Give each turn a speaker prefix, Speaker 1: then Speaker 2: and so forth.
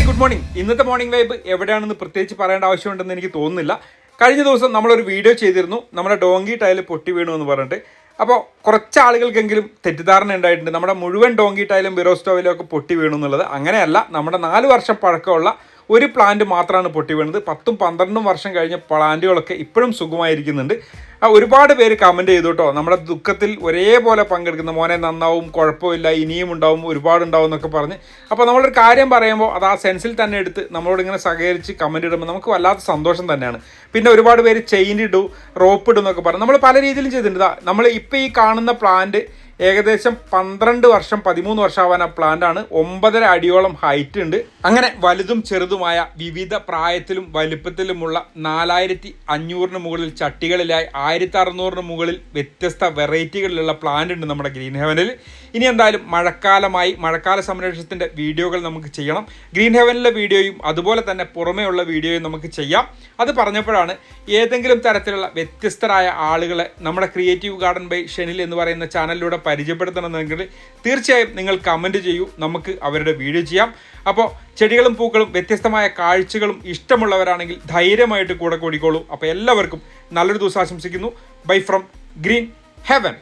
Speaker 1: Hi good morning ഇന്നത്തെ morning vibe എവിടെയാണെന്ന് പ്രത്യേകിച്ച് പറയേണ്ട ആവശ്യമുണ്ടെന്ന് എനിക്ക് തോന്നുന്നില്ല. കഴിഞ്ഞ ദിവസം നമ്മളൊരു വീഡിയോ ചെയ്തിരുന്നു. നമ്മുടെ ഡോങ്കി ടൈൽ പൊട്ടി വീണു എന്ന് പറഞ്ഞിട്ട്. അപ്പോൾ കുറച്ച് ആളുകൾക്കെങ്കിലും തെറ്റിദ്ധാരണ ഉണ്ടായിട്ടുണ്ട്. നമ്മുടെ മുഴുവൻ ഡോങ്കി ടൈലും ബിറോസ്റ്റോയിലും ഒക്കെ പൊട്ടി വീണു എന്നുള്ളത് അങ്ങനെയല്ല. നമ്മുടെ നാല് വർഷം പഴക്കമുള്ള ഒരു പ്ലാന്റ് മാത്രമാണ് പൊട്ടി വീണത്. പത്തും പന്ത്രണ്ടും വർഷം കഴിഞ്ഞ പ്ലാന്റുകളൊക്കെ ഇപ്പോഴും സുഖമായിരിക്കുന്നുണ്ട്. ഒരുപാട് പേര് കമന്റ് ചെയ്തു കേട്ടോ നമ്മുടെ ദുഃഖത്തിൽ ഒരേപോലെ പങ്കെടുക്കുന്ന മോനെ നന്നാവും കുഴപ്പമില്ല ഇനിയും ഉണ്ടാവും ഒരുപാട് ഉണ്ടാവും എന്നൊക്കെ പറഞ്ഞ്. അപ്പോൾ നമ്മളൊരു കാര്യം പറയുമ്പോൾ അത് ആ സെൻസിൽ തന്നെ എടുത്ത് നമ്മളോട് ഇങ്ങനെ സഹകരിച്ച് കമന്റ് ഇടുമ്പോൾ നമുക്ക് വല്ലാത്ത സന്തോഷം തന്നെയാണ്. പിന്നെ ഒരുപാട് പേര് ചെയിൻ ഇടൂ റോപ്പ് ഇടും എന്നൊക്കെ പറഞ്ഞു. നമ്മൾ പല രീതിയിലും ചെയ്തിട്ടുണ്ട്. നമ്മൾ ഇപ്പോൾ ഈ കാണുന്ന പ്ലാന്റ് ഏകദേശം പന്ത്രണ്ട് വർഷം പതിമൂന്ന് വർഷമാവാൻ ആ പ്ലാന്റ് ആണ്. ഒമ്പതര അടിയോളം ഹൈറ്റ് ഉണ്ട്. അങ്ങനെ വലുതും ചെറുതുമായ വിവിധ പ്രായത്തിലും വലുപ്പത്തിലുമുള്ള നാലായിരത്തി അഞ്ഞൂറിന് മുകളിൽ ചട്ടികളിലായി ആയിരത്തി അറുന്നൂറിന് മുകളിൽ വ്യത്യസ്ത വെറൈറ്റികളിലുള്ള പ്ലാന്റ് ഉണ്ട് നമ്മുടെ ഗ്രീൻ ഹെവനിൽ. ഇനി എന്തായാലും മഴക്കാലമായി മഴക്കാല സംരക്ഷണത്തിന്റെ വീഡിയോകൾ നമുക്ക് ചെയ്യണം. ഗ്രീൻ ഹെവനിലെ വീഡിയോയും അതുപോലെ തന്നെ പുറമേയുള്ള വീഡിയോയും നമുക്ക് ചെയ്യാം. അത് പറഞ്ഞപ്പോഴാണ് ഏതെങ്കിലും തരത്തിലുള്ള വ്യത്യസ്തരായ ആളുകളെ നമ്മുടെ ക്രിയേറ്റീവ് ഗാർഡൻ ബൈ ഷെനിൽ എന്ന് പറയുന്ന ചാനലിലൂടെ പരിചയപ്പെടുത്തണമെന്നെങ്കിൽ തീർച്ചയായും നിങ്ങൾ കമന്റ് ചെയ്യൂ. നമുക്ക് അവരുടെ വീഡിയോ ചെയ്യാം. അപ്പോൾ ചെടികളും പൂക്കളും വ്യത്യസ്തമായ കാഴ്ചകളും ഇഷ്ടമുള്ളവരാണെങ്കിൽ ധൈര്യമായിട്ട് കൂടെ കൂടിക്കോളൂ. അപ്പോൾ എല്ലാവർക്കും നല്ലൊരു ദിവസം ആശംസിക്കുന്നു. Bye from green heaven